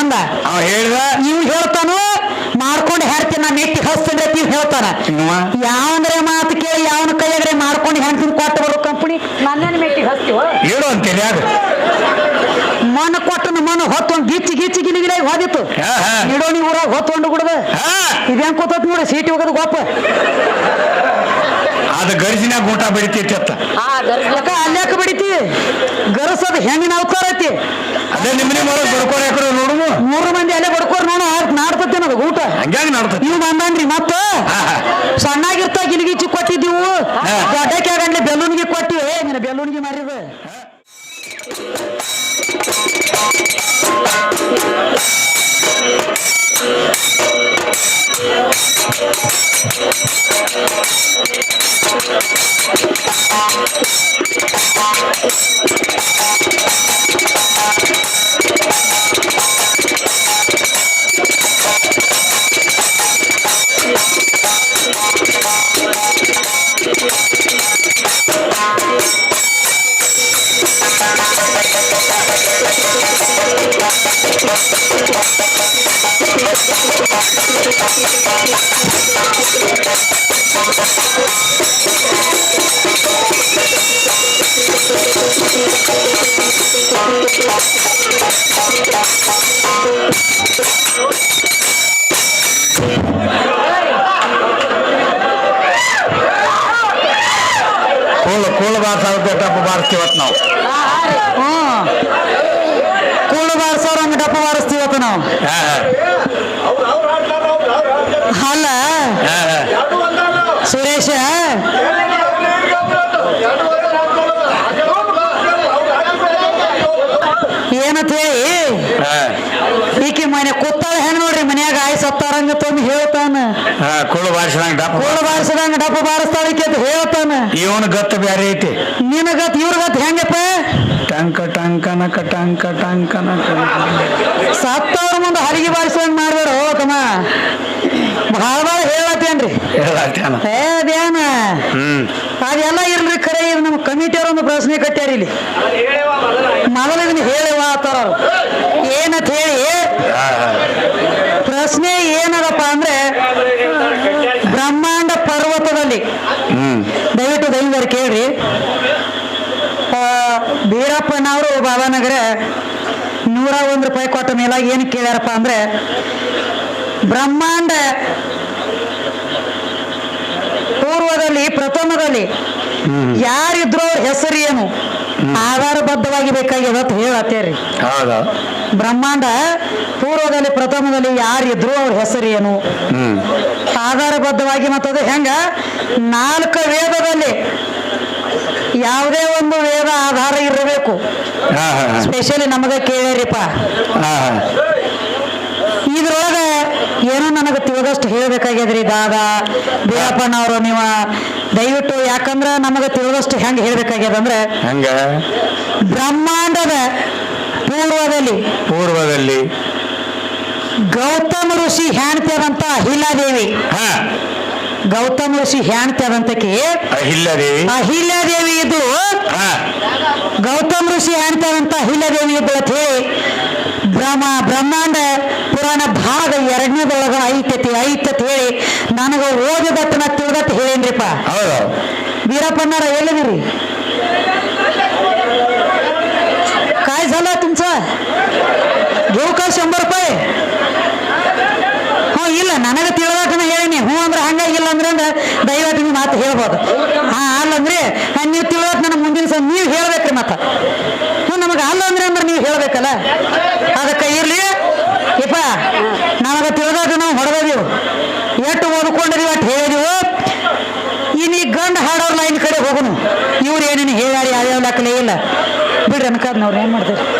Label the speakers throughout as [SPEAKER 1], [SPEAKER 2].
[SPEAKER 1] ಅಂದ
[SPEAKER 2] ಅವ ಹೇಳಿದ
[SPEAKER 1] ಇವ್ ಹೇಳ್ತಾನು ಮಾಡ್ಕೊಂಡು ಹೇಳ್ತೀನಿ ನಾನು ನೆಟ್ಟಿ ಹಸ್ತಂದ್ರೆ ಇವ್ ಹೇಳ್ತಾನ. ಯಾವಂದ್ರೆ ಮಾತು ಕೇಳಿ ಯಾವನ ಕೈಯಾಗ್ರೆ ಮಾಡ್ಕೊಂಡು ಹೆಣ್ತಿನ ಕೊಟ್ಟು ಬರೋ ಕಂಪನಿ. ನನ್ನೇನು ಮೆಟ್ಟಿ ಹಸ್ತೀವ?
[SPEAKER 2] ಹೇಳು ಅಂತೇಳಿ ಅದು?
[SPEAKER 1] ಮನ ಕೊಟ್ಟನ ಮನ ಹೊತ್ತೊಂದು ಗಿಚ್ಚಿ ಗಿಚ್ಚಿ ಗಿಲಿಗಿಲ ಹೋದಿತ್ತು.
[SPEAKER 2] ಹಾ, ಹಾ.
[SPEAKER 1] ಇಡೋನಿ ಊರಾಗ ಹೊತ್ತೊಂಡು ಬಿಡದ.
[SPEAKER 2] ಹಾ.
[SPEAKER 1] ಇದೇನ್ ಕೂತತ್ ನೋಡಿ ಸೀಟಿ ಹೋಗೋದು ಗೊಪ್ಪ.
[SPEAKER 2] ಅದು ಗರ್ಜಿನಾಗ ಊಟ ಬೆಳಿತೈತಿ ಅತ್ತ.
[SPEAKER 1] ಯಾಕ ಅಲ್ಯಾಕ ಬಡಿತಿ? ಗರಸದ ಹೆಂಗಿನ ಅವತಾರ ಐತಿ.
[SPEAKER 2] ಅದೇ ನಿಮ್ಮನೆ ಮಾಡೋದು ಬರ್ಕೊಂಡು ಯಾಕಡೆ ನೋಡುನು
[SPEAKER 1] ಮೂರು ಮಂದಿ ಅಲ್ಲೇ ಬಡ್ಕೋರ್ ನೋಡ ನಾಡ್ತತಿ ಅನ್ನೋದು ಊಟ.
[SPEAKER 2] ಹಂಗ್ಯಾಂಗ ನಡ್ತೈತಿ?
[SPEAKER 1] ನೀವು ಬಂದ್ರಿ ಮತ್ತ. ಸಣ್ಣಾಗಿರ್ತ ಗಿಲಿಗಿಚ್ಚಿ ಕೊಟ್ಟಿದ್ದೀವು. ದೊಡ್ಡಕ್ಕೆ ಆಗಂಡ್ಲೆ ಬೆಲೂನ್ಗೆ ಕೊಟ್ಟಿವಿ ನಿನ್ನ ಬೆಲೂನ್ಗೆ ಮಾರಿದ.
[SPEAKER 2] ಕೂಳು ಕೂಳು ಬಾರ್ಸ ಡಬ್ಬ ಬಾರಿಸ್ತೀವತ್ ನಾವು
[SPEAKER 1] ಹ್ಮ್ ಕೂಳು ಬಾರಿಸೋರ್ ಹಂಗ ಡಪ್ಪ ಬಾರಿಸ್ತೀವತ್ತ ನಾವು
[SPEAKER 2] ಹಾ,
[SPEAKER 1] ಅಲ್ಲ
[SPEAKER 2] ಹಾ, ಹಾ.
[SPEAKER 1] ಸುರೇಶ ಏನಂತ ಹೇಳಿ
[SPEAKER 2] ಹಾ,
[SPEAKER 1] ಈಕಿ ಮನೆ ಕೂತಾಳ ಹೆಂಗ್ ನೋಡ್ರಿ ಮನ್ಯಾಗ ಆಯ್ ಸತ್ತಾರಂಗ ತೊಂದು ಹೇಳ್ತಾನ.
[SPEAKER 2] ಹಾ, ಕೂಳು ಬಾರಿಸಿದಂಗ ಡಪ್ಪ
[SPEAKER 1] ಕೂಳು ಬಾರಿಸಿದಂಗ ಡಪ್ಪ ಬಾರಿಸ್ತಾಳ ಈಕಿ ಅಂತ ಹೇಳ್ತಾನ.
[SPEAKER 2] ಇವನ ಗತ್ತು ಬ್ಯಾರೆ ಐತಿ.
[SPEAKER 1] ನಿನ್ನ ಗತ್ ಇವ್ರ ಗತ್ ಹೆಂಗಪ್ಪ?
[SPEAKER 2] ಟಂಕ ಟಂಕನಕ ಟಂಕ ಟಂಕನಕ
[SPEAKER 1] ಸತ್ತವ್ರ ಮುಂದೆ ಹರಿಗೆ ಬಾರಿಸಿದಂಗ ಮಾಡ್ಬೇಡ ಹೋಗಮ್ಮ ಬಹಳ ಭಾಳ ಭಾಳ ಹೇಳತ್ತೇನ್ರಿ.
[SPEAKER 2] ಹೇಳತ್ತೇನ.
[SPEAKER 1] ಅದೇನ
[SPEAKER 2] ಹ್ಮ್.
[SPEAKER 1] ಅದೆಲ್ಲ ಇರ್ಲಿ ಖರೆ ಇದು ನಮ್ಮ ಕಮಿಟಿಯವ್ರ ಒಂದು ಪ್ರಶ್ನೆ ಕಟ್ಟ್ಯಾರ ಇಲ್ಲಿ. ಮೊದಲು ಇದನ್ನ ಹೇಳುವ ಆತರ ಏನಂತ ಹೇಳಿ. ಪ್ರಶ್ನೆ ಏನದಪ್ಪ ಅಂದ್ರೆ, ಬ್ರಹ್ಮಾಂಡ ಪರ್ವತದಲ್ಲಿ. ದಯವಿಟ್ಟು ದೈವರು ಕೇಳ್ರಿ. ಬೀರಪ್ಪನವರು ಬಾಬಾನಗರ ನೂರ ಒಂದು ರೂಪಾಯಿ ಕೊಟ್ಟ ಮೇಲಾಗಿ ಏನು ಕೇಳ್ಯಾರಪ್ಪ ಅಂದ್ರೆ, ಬ್ರಹ್ಮಾಂಡ ಪೂರ್ವದಲ್ಲಿ, ಪ್ರಥಮದಲ್ಲಿ ಯಾರಿದ್ರು ಅವ್ರ ಹೆಸರು ಏನು? ಆಧಾರಬದ್ಧವಾಗಿ ಬೇಕಾಗಿ ಅಂತ ಹೇಳತ್ತೇರಿ.
[SPEAKER 2] ಹೌದಾ.
[SPEAKER 1] ಬ್ರಹ್ಮಾಂಡ ಪೂರ್ವದಲ್ಲಿ ಪ್ರಥಮದಲ್ಲಿ ಯಾರಿದ್ರು ಅವ್ರ ಹೆಸರು ಏನು?
[SPEAKER 2] ಆಧಾರ
[SPEAKER 1] ಆಧಾರಬದ್ಧವಾಗಿ ಮತ್ತದು ಹೆಂಗ? ನಾಲ್ಕು ವೇದದಲ್ಲಿ ಯಾವುದೇ ಒಂದು ವೇದ ಆಧಾರ ಇರಬೇಕು. ಸ್ಪೆಷಲಿ ನಮಗ
[SPEAKER 2] ಕೇಳರಿಪ್ಪ.
[SPEAKER 1] ಇದ್ರೊಳಗ ಏನೋ ನನಗೆ ತಿಳಿದಷ್ಟು ಹೇಳ್ಬೇಕಾಗ್ಯದ್ರಿ ದಾದಾ ಬೀರಪ್ಪನವರು ನೀವು ದಯವಿಟ್ಟು ಯಾಕಂದ್ರ ನಮಗ ತಿಳಿದಷ್ಟು ಹೆಂಗೆ ಹೇಳ್ಬೇಕಾಗ್ಯದ ಅಂದ್ರೆ
[SPEAKER 2] ಹಂಗ?
[SPEAKER 1] ಬ್ರಹ್ಮಾಂಡದ ಪೂರ್ವದಲ್ಲಿ
[SPEAKER 2] ಪೂರ್ವದಲ್ಲಿ.
[SPEAKER 1] ಗೌತಮ ಋಷಿ ಹ್ಯಾಣ್ತಿಯಾದಂತ ಅಹಿಲಾದೇವಿ
[SPEAKER 2] ಹಾ.
[SPEAKER 1] ಗೌತಮ ಋಷಿ ಹ್ಯಾಣ್ತಿಯಾದಂತಕ್ಕೆ
[SPEAKER 2] ಅಹಿಲ್ಲದೇವಿ
[SPEAKER 1] ಅಹಿಲ್ಯಾದೇವಿ ಇದು
[SPEAKER 2] ಹಾ.
[SPEAKER 1] ಗೌತಮ್ ಋಷಿ ಹ್ಯಾಣ್ತಿಯಾದಂತ ಅಹಿಲ್ಯದೇವಿ ಇದ್ದು ಅಂತ ಹೇಳಿ ಬ್ರಹ್ಮ ಬ್ರಹ್ಮಾಂಡ ಪುರಾಣ ಭಾಗ ಎರಡನೇದೊಳಗ ಐತತಿ ಐತತ್ ಹೇಳಿ ನನಗೆ ಓದಿದಟ್ಟನ ತಿಳಿದಟ್ಟು ಹೇಳೇನ್ರಿಪ್ಪ
[SPEAKER 2] ಹೌದು
[SPEAKER 1] ವೀರಪ್ಪಣ್ಣರ ಎಲ್ಲಿದಿರಿ काय झालं तुमचं घेऊ का शंभर रुपये ಹ್ಞೂ ಇಲ್ಲ ನನಗೆ ತಿಳಿದಾಟನ ಹೇಳೀನಿ ಹ್ಞೂ ಅಂದ್ರೆ ಹಂಗಾಗಿಲ್ಲ ಅಂದ್ರೆ ಅಂದ್ರೆ ದಯವಿಟ್ಟು ನೀವು ಮಾತು ಹೇಳ್ಬೋದು ಹಾ ಅಲ್ಲಂದ್ರೆ ಹಾ, ನೀವು ತಿಳಿದಾಟ ನನಗೆ ಮುಂದಿನ ಸಲ ನೀವು ಹೇಳ್ಬೇಕ್ರಿ ಮತ್ತೆ ಹ್ಞೂ ನಮಗೆ ಅಲ್ಲ ಅಂದ್ರೆ ಅಂದ್ರೆ ನೀವು ಹೇಳ್ಬೇಕಲ್ಲ ಮಾಡ್ತಾರೆ ಏನ್ ಮಾಡ್ತೀರಿ?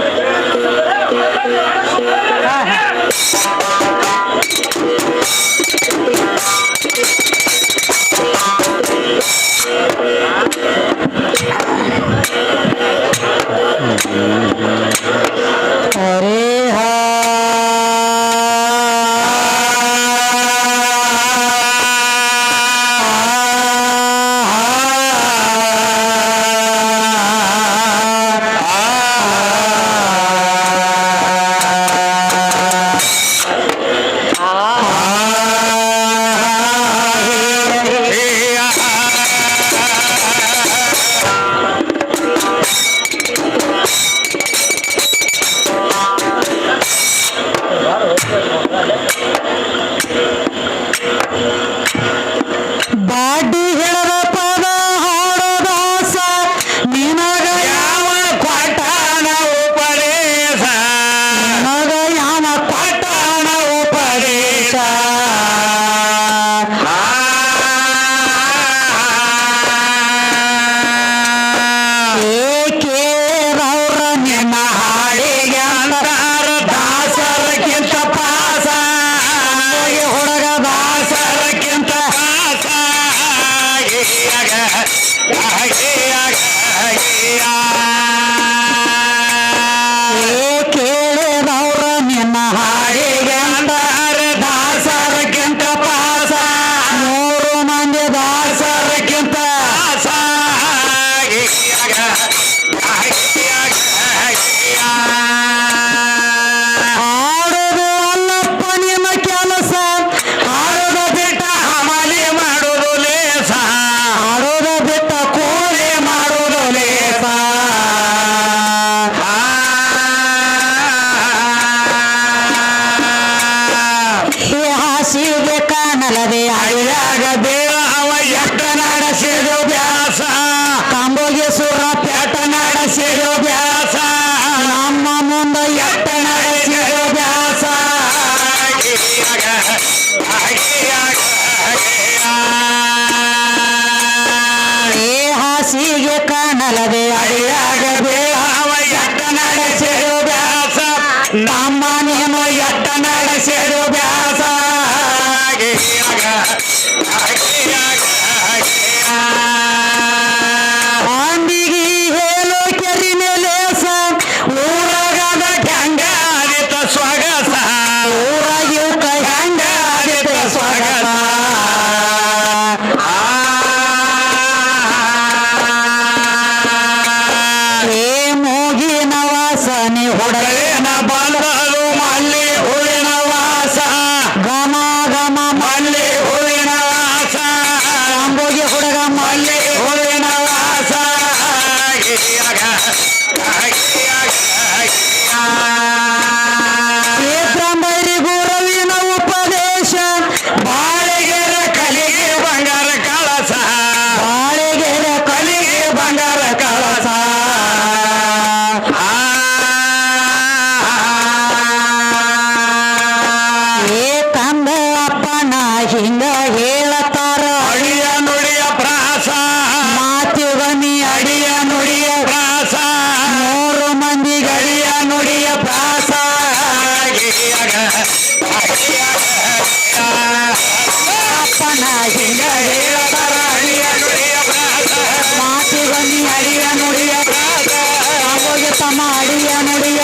[SPEAKER 2] ಅಡಿಯ ನುಡಿಯ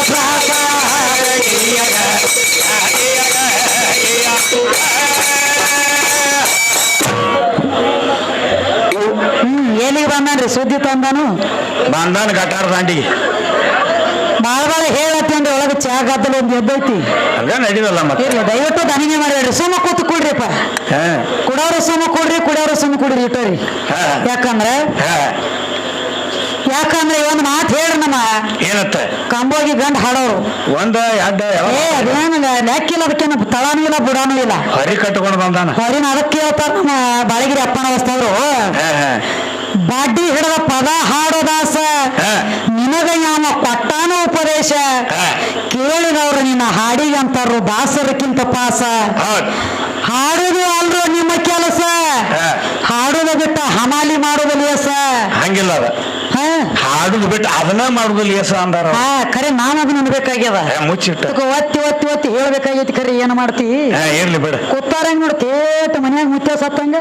[SPEAKER 1] ಹ್ಮ್ ಎಲ್ಲಿಗೆ ಬಂದನ್ರಿ? ಸುದ್ದಿ ತಂದನು?
[SPEAKER 2] ಬಂದಾನ ಗಟಾರ ದಾಂಡಿ
[SPEAKER 1] ಬಾಳ ಬಾಳ ಹೇಳತ್ತೆ ಅಂದ್ರೆ ಒಳಗೆ ಚಾ ಗದ್ದಲು ಒಂದು ಎದ್ದೈತಿ.
[SPEAKER 2] ಹಂಗ ನಡೀದಲ್ಲ ಮತ್ತೆ.
[SPEAKER 1] ಇರ್ಲಿ ದಯವಿಟ್ಟು ದನಿಗೆ ಮಾಡಬೇಡ್ರಿ ಸುಮ್ಮ ಕೂತು ಕೊಡ್ರಿಪ್ಪ.
[SPEAKER 2] ಹಾ.
[SPEAKER 1] ಕುಡೋರು ಸುಮ್ಮ ಕೊಡ್ರಿ ಕುಡಿಯೋರು ಸುಮ್ಮ ಕೊಡ್ರಿ ಇಟ್ಟರಿ.
[SPEAKER 2] ಹಾ.
[SPEAKER 1] ಯಾಕಂದ್ರೆ
[SPEAKER 2] ಹಾ.
[SPEAKER 1] ಯಾಕಂದ್ರೆ ಒಂದು ಮಾತು ಹೇಳ್ರಿ ನಮ್ಮ
[SPEAKER 2] ಏನತ್ತ?
[SPEAKER 1] ಕಂಬೋಗಿ ಗಂಡ ಹಾಡೋರು.
[SPEAKER 2] ಒಂದ ಎರಡ
[SPEAKER 1] ಏ ಅದೇನು ಲೆಕ್ಕಿಲ್ಲ ಅದಕ್ಕೇನು ತಳಾನೂ ಇಲ್ಲ ಬುಡಾನೂ ಇಲ್ಲ.
[SPEAKER 2] ಹರಿ ಕಟ್ಕೊಂಡು ಬಂದಾನ?
[SPEAKER 1] ಹರಿನ ಅದಕ್ಕೆ ಹೇಳ್ತಾರ ನಮ್ಮ ಬಾಳಗಿರಿ ಅಪ್ಪನ ಅವಸ್ಥವ್ರು ಬಾಡಿ ಹಿಡದ ಪದ ಹಾಡೋದಾಸ
[SPEAKER 2] ದಾಸ.
[SPEAKER 1] ನಿನಗ ಯಾವ ಕೊಟ್ಟಾನ ಉಪದೇಶ?
[SPEAKER 2] ಹಾ.
[SPEAKER 1] ಕೇಳಿದವ್ರು ನಿನ್ನ ಹಾಡಿಗೆ ಅಂತಾರು ದಾಸರಕ್ಕಿಂತ ಪಾಸ. ಹಾಡುದು ಅಲ್ರು ನಿಮ್ಮ ಕೆಲಸ. ಹಾಡುದ ಬಿಟ್ಟ ಹಮಾಲಿ ಮಾಡುದು ಲೇಸ.
[SPEAKER 2] ಹಂಗಿಲ್ಲ ಹಾಡುದು ಬಿಟ್ಟು ಅದನ್ನ ಮಾಡುದಿಲ್ಲ ಎಸ ಅಂದಾರ
[SPEAKER 1] ಹಾ ಖರೆ ನಾನು ಅದನ್ನ ಅನ್ಬೇಕಾಗ್ಯದ.
[SPEAKER 2] ಏ, ಮುಚ್ಚಿಟ್ಟ.
[SPEAKER 1] ಅದಕ್ಕೆ ಒತ್ತಿ ಒತ್ತಿ ಒತ್ತಿ ಹೇಳ್ಬೇಕಾಗೈತಿ ಖರೆ ಏನ್ ಮಾಡ್ತಿ?
[SPEAKER 2] ಹಾ ಇರ್ಲಿ ಬಿಡ.
[SPEAKER 1] ಕೂತಾರ ನೋಡಿ ತೇಟ್ ಮನ್ಯಾಗ ಮುತ್ಯ ಸತ್ತಂಗ.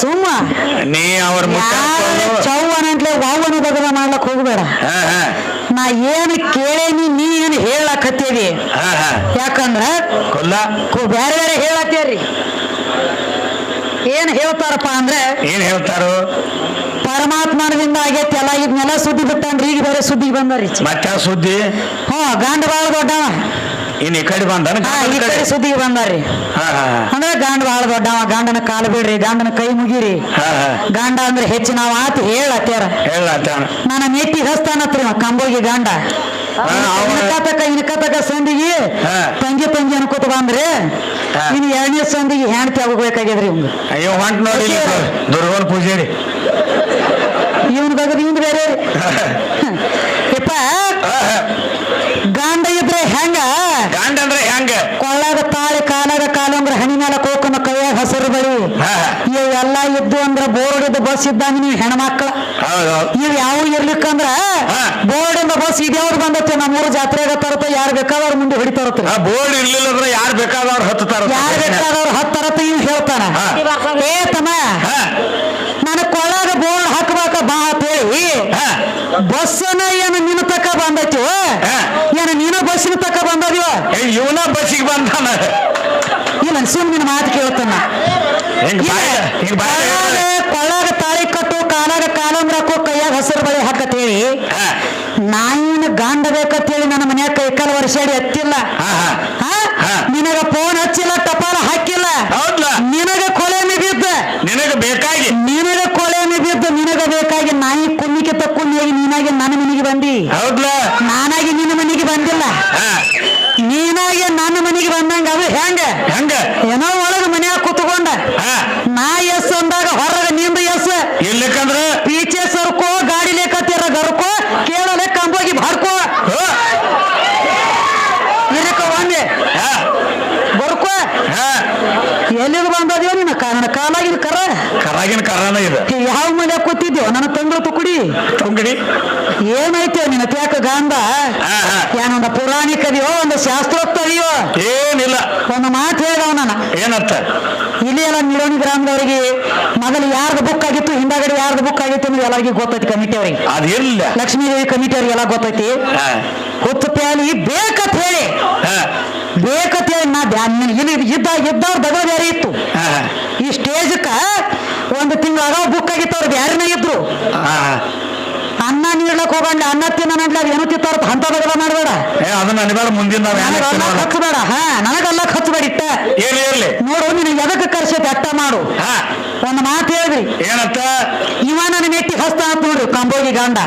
[SPEAKER 1] ಸುಮ್ಮ.
[SPEAKER 2] ನೀ ಅವ್ರ ಮುಟ್ಟ
[SPEAKER 1] ಚೌವನಂಟ್ಲೆ ವಾವನ ಬದಲ ಮಾಡ್ಲಕ್ ಹೋಗ್ಬೇಡ.
[SPEAKER 2] ಹಾ ಹಾ.
[SPEAKER 1] ನಾ ಏನು ಕೇಳೇನಿ ನೀ ಏನ್ ಹೇಳಕತ್ತೀವಿ
[SPEAKER 2] ಹಾ ಹಾ.
[SPEAKER 1] ಯಾಕಂದ್ರ
[SPEAKER 2] ಕೊಲ್ಲ.
[SPEAKER 1] ಕು- ಬ್ಯಾರೆ ಬೇರೆ ಹೇಳತ್ತೀರಿ ಏನ್ ಹೇಳ್ತಾರಪ್ಪ ಅಂದ್ರೆ
[SPEAKER 2] ಏನ್ ಹೇಳ್ತಾರು?
[SPEAKER 1] ಪರಮಾತ್ಮನದಿಂದ ಆಗೈತಿ ಎಲ್ಲ ಇದ್ನೆಲ್ಲ ಸುದ್ದಿ ಬಿಟ್ಟಂದ್ರೆ ಈಗ ಬೇರೆ ಸುದ್ದಿ ಬಂದರಿ
[SPEAKER 2] ಮತ್ತೆ ಸುದ್ದಿ?
[SPEAKER 1] ಹ್ಞೂ ಗಂಡ ಬಾಳ ದೊಡ್ಡವ.
[SPEAKER 2] ಇನ್ ಈ ಕಡೆ
[SPEAKER 1] ಬಂದ ಈ ಕಡೆ? ಸುದ್ದಿ ಬಂದಾರಿ
[SPEAKER 2] ಹಾ ಹಾ
[SPEAKER 1] ಅಂದ್ರೆ ಗಂಡ ಬಾಳ ದೊಡ್ಡವ ಗಂಡನ ಕಾಲು ಬಿಡ್ರಿ ಗಂಡನ ಕೈ ಮುಗಿರಿ.
[SPEAKER 2] ಹಾ ಹಾ.
[SPEAKER 1] ಗಂಡ ಅಂದ್ರೆ ಹೆಚ್ಚಿನ ಆತು ಹೇಳತ್ಯಾರ.
[SPEAKER 2] ಹೇಳತ್ತಾನ
[SPEAKER 1] ನನ್ನ ನೆಟ್ಟಿ ಹಸ್ತಾನತ್ರಿ ಕಂಬೋಗಿ ಗಂಡ. ಇನ್ಕತಕ ಇನ್ಕತಕ ಸಂದಿಗೆ. ತಂಗಿ ತಂಗಿ ಅನ್ಕೋತ ಬಂದ್ರೆ
[SPEAKER 2] ನೀನು
[SPEAKER 1] ಇನ್ ಎರಡನೇ ಸಂದಿಗೆ ಹೆಣ್ತಿ ಆಗ್ಬೇಕಾಗ್ಯದ್ರಿ ಇವ್ನು
[SPEAKER 2] ಅಯ್ಯೋ ಹೊಂಟ್ ನೋಡಿ ದುರ್ಗನ್ ಪೂಜೆ
[SPEAKER 1] ಇವನ್ ಬಗ್ಗೆ ಇವ್ನು ಬೇರೆ ರೀ. ಯಪ್ಪ ಗಂಡ ಇದ್ರೆ ಹೆಂಗ
[SPEAKER 2] ಗಂಡ ಅಂದ್ರೆ ಹೆಂಗ
[SPEAKER 1] ಕೊಳ್ಳಾಗ ತಾಳಿ ಕಾಲಾಗ ಕಾಲಂದ್ರ ಹನಿ ಮೇಲೆ ಕೋಕನ ಕೈಯಾಗ ಹಸಿರು ಬಳಿ
[SPEAKER 2] ಹಾ
[SPEAKER 1] ಇವೆಲ್ಲ ಇದ್ದು ಅಂದ್ರ ಬೋರ್ಡ್ ಇದ್ದ ಬಸ್ ಇದ್ದಂಗ ನೀವು ಹೆಣ್ಮಕ್ಳ. ಇವ್ ಯಾವ ಇರ್ಲಿಕ್ಕಂದ್ರ. ಬೋರ್ಡ್ ಇಂದ ಬಸ್ ಇದ್ಯಾವ್ರು ಬಂದತ್ತೆ ನಮ್ಮೂರು ಜಾತ್ರೆ ತರತ ಯಾರು ಬೇಕಾದವ್ರ ಮುಂದೆ
[SPEAKER 2] ಹೊಡಿತಾರತ್ತ ಬೋರ್ಡ್ ಇರ್ಲಿಲ್ಲ ಅಂದ್ರೆ ಯಾರು ಬೇಕಾದವ್ರು ಹತ್ತಾರ
[SPEAKER 1] ಯಾರು ಬೇಕಾದವ್ರು ಹತ್ತಾರತ್ತ ಇವ್ ಹೇಳ್ತಾನ.
[SPEAKER 2] ಏತನ
[SPEAKER 1] ಏ ತಮ್ಮ ನನ್ನ ಕೊಳ್ಳಾಗ ಬೋರ್ಡ್ ಹಾಕಬೇಕ ಬಾ ಅಂತ ಹೇಳಿ
[SPEAKER 2] ಬಸ್
[SPEAKER 1] ಬಸ್ಸನ ಏನು ನಿನ್ನ ತಕ ಬಂದೈತಿ. ಏನು ನೀನು ಬಸ್ಸಿನ ತಕ
[SPEAKER 2] ಬಂದದಿವ ಇವನ ಬಸ್ಸಿಗೆ ಬಂದಾನ.
[SPEAKER 1] ಇಲ್ಲ ಸುಮ್ ನಿನ್ನ ಮಾತು ಕೇಳ್ತಾನ.
[SPEAKER 2] ಹಿಂಗ್
[SPEAKER 1] ಕಾಲಾಗ ಕಾಲಂದ್ರ ಹಾಕೋ ಕೈಯಾಗ ಹಸಿರು ಬಳಿ
[SPEAKER 2] ಹಾಕತ್ತೇಳಿ.
[SPEAKER 1] ನಾಯಿನ ಗಾಂಡ ಬೇಕಂತ ಹೇಳಿ ನನ್ನ ಮನ್ಯಾಗ ಕೈಕಾಲ ವರ್ಷಾಡಿ ಹತ್ತಿಲ್ಲ. ನಿನಗ ಫೋನ್ ಹಚ್ಚಿಲ್ಲ ಟಪಾಲ ಹಾಕಿಲ್ಲ. ನಿನಗ ಕೊಳೆಮಿ ಬಿದ್ದ
[SPEAKER 2] ನಿನಗ ಬೇಕಾಗಿ.
[SPEAKER 1] ನಿನಗ ಕೊಳೆಮಿ ಬಿದ್ದ ನಿನಗ ಬೇಕಾಗಿ ನಾಯಿ ಕುನ್ನಿಗೆ ತಕ್ಕೊಂಡಾಗಿ ನೀನಾಗಿ ನನ್ನ ಮನೆಗೆ ಬಂದಿ. ನಾನಾಗಿ ನಿನ್ನ ಮನೆಗೆ ಬಂದಿಲ್ಲ. ನೀನಾಗಿ ನನ್ನ ಮನೆಗೆ ಬಂದಂಗ ಅದು ಹೆಂಗ
[SPEAKER 2] ಹೆಂಗ
[SPEAKER 1] ಏನೋ ಒಳಗ ಮನ್ಯಾಗ ಕುತ್ಕೊಂಡ
[SPEAKER 2] ಹಾ
[SPEAKER 1] ನಾ ಎಸ್ ಅಂದಾಗ ಹೊರಗ ನಿಂದ ಎಸ್
[SPEAKER 2] ಇಲ್ಲಕ್ಕಂದ್ರ
[SPEAKER 1] ಪೀಚೆ ಸರ್ಕೋ ಗಾಡಿ ಲೇಕತ್ತಿರ ಗರ್ಕೋ ಕೇಳಲೆ ಕಂಬೋಗಿ ಬಾಡ್ಕೋ
[SPEAKER 2] ಹೋ,
[SPEAKER 1] ಇದಕ್ಕ ಒಂದೆ
[SPEAKER 2] ಹಾ
[SPEAKER 1] ಬರ್ಕೋ
[SPEAKER 2] ಹಾ
[SPEAKER 1] ಎಲ್ಲಿಗೆ ಬಂದದ್ಯೋ ನಿನ್ನ ಕಾರಣ
[SPEAKER 2] ಇದೆ.
[SPEAKER 1] ಯಾವ ಮನೆ ಕೂತಿದ್ಯೋ? ನನ್ನ ತಂದ್ರು ತುಕುಡಿ
[SPEAKER 2] ತುಂಗಡಿ.
[SPEAKER 1] ಏನೈತೆ ನಿನ್ನ ತ್ಯಾಕ ಗಾಂಧ. ಏನೊಂದು ಪುರಾಣಿಕದಿಯೋ ಒಂದು ಶಾಸ್ತ್ರೋಕ್ತದಿಯೋ
[SPEAKER 2] ಏನಿಲ್ಲ.
[SPEAKER 1] ಒಂದು ಮಾತು ಹೇಳಿದವ ನಾನು
[SPEAKER 2] ಏನತ್ತ
[SPEAKER 1] ಇಲ್ಲಿ ಎಲ್ಲ ನಿರೋಣಿ ಗ್ರಾಮದವರಿಗೆ ಮೊದಲು ಯಾರ್ದು ಬುಕ್ ಆಗಿತ್ತು ಹಿಂದಾಗಡೆ ಯಾರ್ದು ಬುಕ್ ಆಗಿತ್ತು ಅನ್ನೋದು ಎಲ್ಲರಿಗೂ ಗೊತ್ತೈತಿ ಕಮಿಟಿ ಅವರಿಗೆ.
[SPEAKER 2] ಅದಿಲ್ಲ
[SPEAKER 1] ಲಕ್ಷ್ಮೀದೇವಿ ಕಮಿಟಿ ಅವ್ರಿಗೆ ಎಲ್ಲ ಗೊತ್ತೈತಿ.
[SPEAKER 2] ಹಾ,
[SPEAKER 1] ಹುಚ್ಚ ಪ್ಯಾಲಿ ಬೇಕಂತ ಹೇಳಿ.
[SPEAKER 2] ಹಾ,
[SPEAKER 1] ಬೇಕತ್ ಹೇಳಿ ನಾ ಬ್ಯಾ- ಇಲ್ಲಿ ಇದ್ದ ಇದ್ದವ್ರ ದಗ ಬೇರೆ ಇತ್ತು. ಈ ಸ್ಟೇಜ್ಕ ಒಂದು ತಿಂಗಳ ಬುಕ್ ಆಗಿತ್ತು ಅವ್ರು ಬ್ಯಾರೇನೇ ಇದ್ರು. ಅನ್ನ ನೀಡ್ಲಕ್ ಹೋಗಂಡ ಅನ್ನ ತಿನ್ನ ಏನು ತಿತ್ತವ್ರ ಹಂತ ಅಂತ ಬದಲ ಮಾಡಬೇಡ.
[SPEAKER 2] ಏ ಅದನ್ನ ಮುಂದಿನ.
[SPEAKER 1] ಹಚ್ಚಬೇಡ ಹಾ ನನಗಲ್ಲ ಹಚ್ಚಬೇಡ ಇಟ್ಟ.
[SPEAKER 2] ಇರ್ಲಿ
[SPEAKER 1] ನೋಡು ನೀನು ಎದಕ್ಕೆ ಕರ್ಸೈತೆ ಅಟ್ಟ ಮಾಡು. ಒಂದು ಮಾತು ಹೇಳ್ರಿ
[SPEAKER 2] ಏನತ್ತ
[SPEAKER 1] ಇವ ನನ್ನ ನೆಟ್ಟಿ ಹಸ್ತ ನೋಡ್ರಿ ಕಂಬೋಗಿ ಗಂಡ.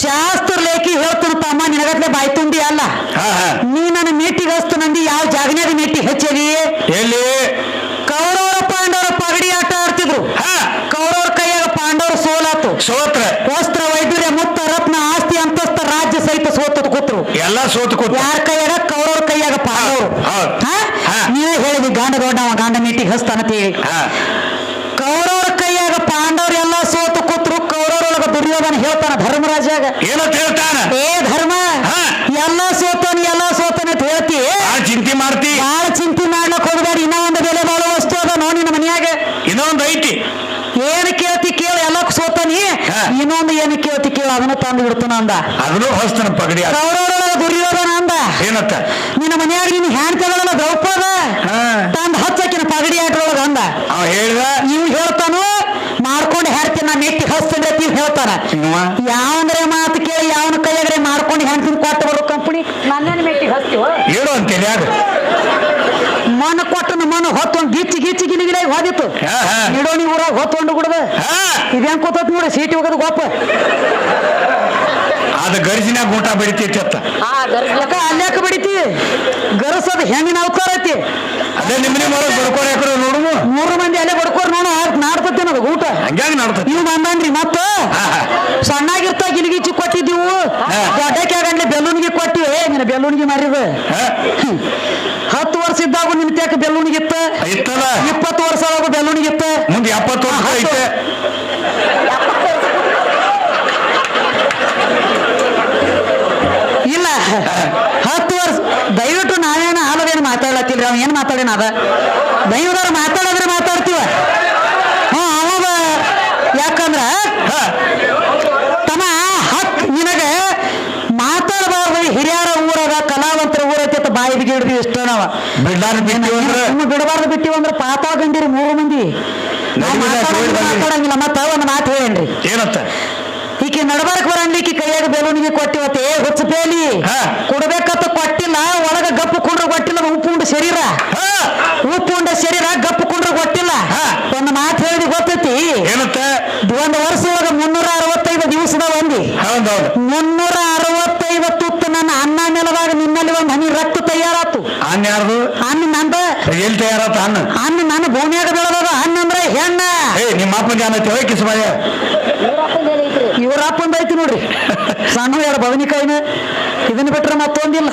[SPEAKER 1] ಶಾಸ್ತ್ರ ಲೇಖಿ ಹೇಳ್ತಾನ ತಮ್ಮ ನಿನಗತ್ಲೆ ಬಾಯಿ ತುಂಬಿ ಅಲ್ಲ. ನೀ ನನ್ನ ಮೇಟಿಗೆ ಹಸ್ತು ನಂದಿ ಯಾವ ಜಾಗನ್ಯಾಗ ಮೇಟಿ ಹಚ್ಚದಿ?
[SPEAKER 2] ಎಲ್ಲಿ?
[SPEAKER 1] ಕೌರವರ ಪಾಂಡವರ ಪಗಡಿ ಆಟ ಆಡ್ತಿದ್ರು.
[SPEAKER 2] ಹಾ.
[SPEAKER 1] ಕೌರವರ ಕೈಯಾಗ ಪಾಂಡವರು ಸೋಲಾತು
[SPEAKER 2] ಸೋತ್ರ.
[SPEAKER 1] ವಸ್ತ್ರ ವೈದ್ಯರ ಮುತ್ತ ರತ್ನ ಆಸ್ತಿ ಅಂತಸ್ತ ರಾಜ್ಯ ಸಹಿತ ಸೋತದ್ ಕೂತ್ರು.
[SPEAKER 2] ಎಲ್ಲ ಸೋತು ಕೂತ
[SPEAKER 1] ಯಾರ ಕೈಯಾಗ? ಕೌರವರ ಕೈಯಾಗ ಪಾಂಡವರು. ನೀವೇ ಹೇಳಿದ್ವಿ ಗಾಂಡ ದೊಡ್ಡ ಗಾಂಡ ಮೇಟಿಗೆ ಹಸ್ತಾನ ಅಂತ ಹೇಳಿ
[SPEAKER 2] ಹಾ
[SPEAKER 1] ಕೌರವ್ರ ಕೈಯಾಗ ಪಾಂಡವ್ರು ಎಲ್ಲ ಸೋತು ಕೂತ್ರು ಕೌರವರೊಳಗ ದುರ್ಯೋಧನ ಹೇಳ್ತಾನ ಧರ್ಮರಾಜಾಗ
[SPEAKER 2] ಏನಂತ ಹೇಳ್ತಾನ?
[SPEAKER 1] ಏ ಧರ್ಮ. ಎಲ್ಲ ಸೋತಾನ ಎಲ್ಲ ಸೋತಾನ ಅಂತ ಹೇಳ್ತಿ?
[SPEAKER 2] ಚಿಂತೆ ಮಾಡ್ತಿ?
[SPEAKER 1] ಬಾಳ ಚಿಂತೆ ಮಾಡ್ಲಕ್ ಹೋಗ್ಬೇಡ ಇನ್ನೂ ಒಂದು ಬೆಲೆ ಬಾಳೋ ವಸ್ತು ಅದ ನೋ ನಿನ್ನ ಮನ್ಯಾಗ.
[SPEAKER 2] ಇನ್ನೊಂದು ಐತಿ.
[SPEAKER 1] ಏನ್ ಕೇಳ್ತಿ ಕೇಳ ಎಲ್ಲ ಸೋತನಿ. ಇನ್ನೊಂದು ಏನು ಕೇಳ್ತಿ ಕೇಳ ಅದನ್ನ ತಂದು ಬಿಡ್ತಾನ ಅಂದ.
[SPEAKER 2] ಅದನ್ನು ಹೊಸ್ತನ ಪಗಡಿ
[SPEAKER 1] ಗುರಿ ದುರ್ಯೋಧನ ಅಂದ
[SPEAKER 2] ಏನತ್ತ?
[SPEAKER 1] ನಿನ್ನ ಮನ್ಯಾಗ ನಿನ್ ಹ್ಯಾಂಡ್
[SPEAKER 2] ಹಾ
[SPEAKER 1] ತಂದ್ ಹಚ್ಚಕಿನ ಪಗಡಿ ಆಟದೊಳಗ ಅಂದ
[SPEAKER 2] ಅವ ಹೇಳ್ದ
[SPEAKER 1] ಇವ್ ಹೇಳ್ತಾನು ಮಾಡ್ಕೊಂಡು ಹೆಣ್ತೀನಿ ನಾ ಮೆಟ್ಟಿ ಹಸ್ತಂದ್ರೆ ಇವ್ ಹೇಳ್ತಾನ. ಯಾವಂದ್ರೆ ಮಾತು ಕೇಳಿ ಯಾವನ ಕೈಯಾಗ್ರೆ ಮಾಡ್ಕೊಂಡು ಹೆಣ್ತಿನ ಕೊಟ್ಟು ಬರೋ ಕಂಪನಿ ನನ್ನೇನು ಮೆಟ್ಟಿಗೆ ಹತ್ತಿವ?
[SPEAKER 2] ಹೇಳು ಅಂತೇಳಿ ಯಾರು?
[SPEAKER 1] ಮನ ಕೊಟ್ಟನ ಮನ ಹೊತ್ತೊಂದು ಗಿಚ್ಚಿ ಗಿಚ್ಚಿ ಗಿಲಿಗಿಲಾಗ ಹೋದಿತ್ತು.
[SPEAKER 2] ಹಾ ಹಾ.
[SPEAKER 1] ನಿಡೋಣಿ ಊರಾಗ ಹೊತ್ತೊಂಡು ಕುಡ್ದು
[SPEAKER 2] ಹಾ.
[SPEAKER 1] ಇದೇನ್ ಕೂತತ್ ನೋಡಿ ಸೀಟಿ ಹೋಗೋದು ಗೊಪ್ಪ
[SPEAKER 2] ಅದ ಗರ್ಜಿನಾಗ ಊಟ ಬೆಳಿತೈತಿ ಅತ್ತ
[SPEAKER 1] ಯಾಕ ಅಲ್ಯಾಕ ಬಡಿತಿ? ಗರಸದ ಹೆಂಗಿನ ಅವತಾರ ಐತಿ.
[SPEAKER 2] ಅದೇ ನಿಮ್ಮನೆ ಒಳಗೆ ಬಡ್ಕೋರ್ ಯಾಕ್ರ ನೋಡುನು
[SPEAKER 1] ಮೂರು ಮಂದಿ ಅಲ್ಲೇ ಬಡ್ಕೋರ್ ನೋಡು ನಾಡ್ತತಿ ಅದು ಊಟ.
[SPEAKER 2] ಹಂಗ್ಯಾಂಗ ನಾಡ್ತತಿ?
[SPEAKER 1] ನೀವು ಬಂದನ್ರಿ ಮತ್ತ
[SPEAKER 2] ಹಾ, ಹಾ.
[SPEAKER 1] ಸಣ್ಣಾಗಿರ್ತ ಗಿಲಿಗಿಚ್ಚಿ ಕೊಟ್ಟಿದ್ದೀವು
[SPEAKER 2] ಹಾ.
[SPEAKER 1] ದೊಡ್ಡಕ್ಕೆ ಆಗಂಡ್ಲೆ ಬೆಲ್ಲೂನಿಗೆ ಕೊಟ್ಟಿವಿ ಬೆಲ್ಲೂನಿಗೆ ಮಾರಿದ. ಹತ್ತು ವರ್ಷ ಇದ್ದಾಗ ನಿಮ್ಮ ತ್ಯಾಕ ಬೆಲ್ಲೂನಿಗಿತ್ತ
[SPEAKER 2] ಇತ್ತದ
[SPEAKER 1] ಇಪ್ಪತ್ತು ವರ್ಷ ಒಳಗ ಬೆಲ್ಲೂನಿಗಿತ್ತ
[SPEAKER 2] ಮುಂದೆ ಎಪ್ಪತ್ತು ವರ್ಷ ಐತೆ.
[SPEAKER 1] ಇಲ್ಲ. ಹತ್ತು ವರ್ಷ. ದಯವಿಟ್ಟು ನಾವೇನು ಆಲದೇನು ಮಾತಾಡತ್ತಿಲ್ರಿ ಅವ್ನು ಏನ್ ಮಾತಾಡೇನ ಅದ? ದೈವದವ್ರು ಮಾತಾಡಿದ್ರೆ ಮಾತಾಡ್ತೀವ ಹ್ಞೂ ಅವಾಗ ಯಾಕಂದ್ರ
[SPEAKER 2] ಹಾ
[SPEAKER 1] ತಮ್ಮ ಹತ್ ನಿನಗ ಮಾತಾಡಬಾರ್ದು ಹಿರಿಯರ ಊರಾಗ ಕಲಾವಂತರ ಊರೈತಿ ಬಾಯಿ ಬಿಗಿ ಹಿಡಿದ್ವಿ ಇಷ್ಟ ನಾವ.
[SPEAKER 2] ಬಿಡ್ಲಾರ
[SPEAKER 1] ಬಿಡಬಾರ್ದು ಬಿಟ್ಟಿವಿ ಅಂದ್ರೆ ಪಾತಾಳ ಗಂಡಿರಿ ಮೂರು ಮಂದಿ. ಮಾತಾಡಂಗಿಲ್ಲ, ಮತ್ತ ಒಂದು ಮಾತು ಹೇಳೇನ್ರಿ
[SPEAKER 2] ಏನಂತ
[SPEAKER 1] ಈಕೆ ನಡಬಾರಕ್ ಬರಂಗಿಕ್ಕೆ ಕೈಯಾಗ ಬೆಲೂನಿಗೆ ಕೊಟ್ಟಿವತ್ತೆ ಹುಚ್ಚ ಬೇಲಿ
[SPEAKER 2] ಹಾ.
[SPEAKER 1] ಕೊಡ್ಬೇಕಂತ ಕೊಟ್ಟಿಲ್ಲ ಒಳಗ ಗಪ್ಪು ಕುಂಡ್ರ ಕೊಟ್ಟಿಲ್ಲ ಉಪ್ಪು ಉಂಡ ಶರೀರ. ಉಪ್ಪು ಉಂಡ ಶರೀರ ಗಪ್ಪು ಕುಂಡ್ರ ಕೊಟ್ಟಿಲ್ಲ. ಒಂದು ಮಾತು ಹೇಳಿ ಗೊತ್ತೈತಿ? ಒಂದು ವರ್ಷ ಒಳಗ ಮುನ್ನೂರ ಅರವತ್ತೈದು ದಿವಸದ ಒಂದಿ. ಮುನ್ನೂರ ಅನ್ನ
[SPEAKER 2] ಯಾರ್ದು?
[SPEAKER 1] ಅನ್ನ ನಂದ.
[SPEAKER 2] ಎಲ್ಲಿ ತಯಾರಾತ ಅನ್ನ
[SPEAKER 1] ಅನ್ನ ನನ್ನ ಭೂಮಿಯಾಗ ಬೆಳೆದದ. ಅನ್ನ ಅಂದ್ರೆ ಹೆಣ್ಣ.
[SPEAKER 2] ಏ ನಿಮ್ಮ ಅಪ್ಪನ ಜಾನತಿ ಹೋಗಿ ಕಿಸ್ಬಾಯ
[SPEAKER 1] ಇವ್ರ ಅಪ್ಪಂದ ಐತಿ ನೋಡ್ರಿ. ಸಣ್ಣ ಎರಡು ಬದನಿಕಾಯಿನ ಇದನ್ನ ಬಿಟ್ರೆ ಮತ್ತೊಂದಿಲ್ಲ.